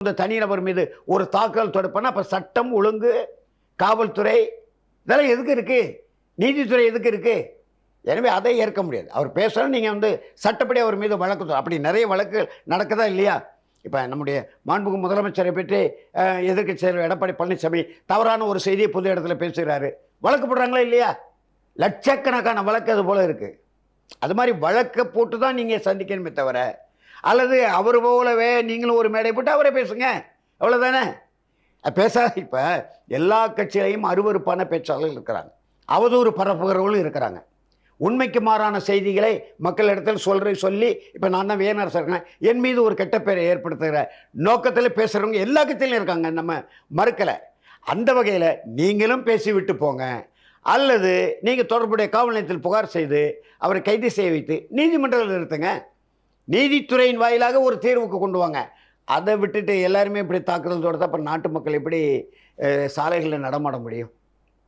இந்த தனிநபர் மீது ஒரு தாக்குதல் தொடுப்பனா அப்போ சட்டம் ஒழுங்கு காவல்துறை இதெல்லாம் எதுக்கு இருக்குது நீதித்துறை எதுக்கு இருக்குது எனவே அதை ஏற்க முடியாது. அவர் பேசணும் நீங்கள் வந்து சட்டப்படி அவர் மீது வழக்கு அப்படி நிறைய வழக்கு நடக்குதா இல்லையா? இப்போ நம்முடைய மாண்புகு முதலமைச்சரை பற்றி எதிர்க்கட்சி செயலர் எடப்பாடி பழனிசாமி தவறான ஒரு செய்தியை பொது இடத்துல பேசுகிறாரு. வழக்கு போடுறாங்களா இல்லையா? லட்சக்கணக்கான வழக்கு அது போல் இருக்குது அது மாதிரி வழக்கை போட்டு தான் நீங்கள் சந்திக்கணுமே தவிர அல்லது அவர் போலவே நீங்களும் ஒரு மேடை போட்டு அவரே பேசுங்க. அவ்வளோதானே பேசாத இப்போ எல்லா கட்சியிலையும் அருவருப்பான பேச்சாளர்கள் இருக்கிறாங்க. அவதூறு பரப்புகிறவர்களும் இருக்கிறாங்க. உண்மைக்கு மாறான செய்திகளை மக்களிடத்தில் சொல்கிற சொல்லி இப்போ நான் தான் வேணர் சொல்கிறேன் என் மீது ஒரு கெட்ட பேரை ஏற்படுத்துகிற நோக்கத்தில் பேசுகிறவங்க எல்லா கட்சியிலும் இருக்காங்க. நம்ம மறுக்கலை. அந்த வகையில் நீங்களும் பேசிவிட்டு போங்க. அல்லது நீங்கள் தொடர்புடைய காவல் நிலையத்தில் புகார் செய்து அவரை கைது செய்ய வைத்து நீதிமன்றத்தில் நிறுத்துங்க. நீதித்துறையின் வாயிலாக ஒரு தீர்வுக்கு கொண்டு வாங்க. அதை விட்டுட்டு எல்லாருமே இப்படி தாக்குதல் தொடர்ந்து அப்புறம் நாட்டு மக்கள் எப்படி சாலைகளில் நடமாட முடியும்?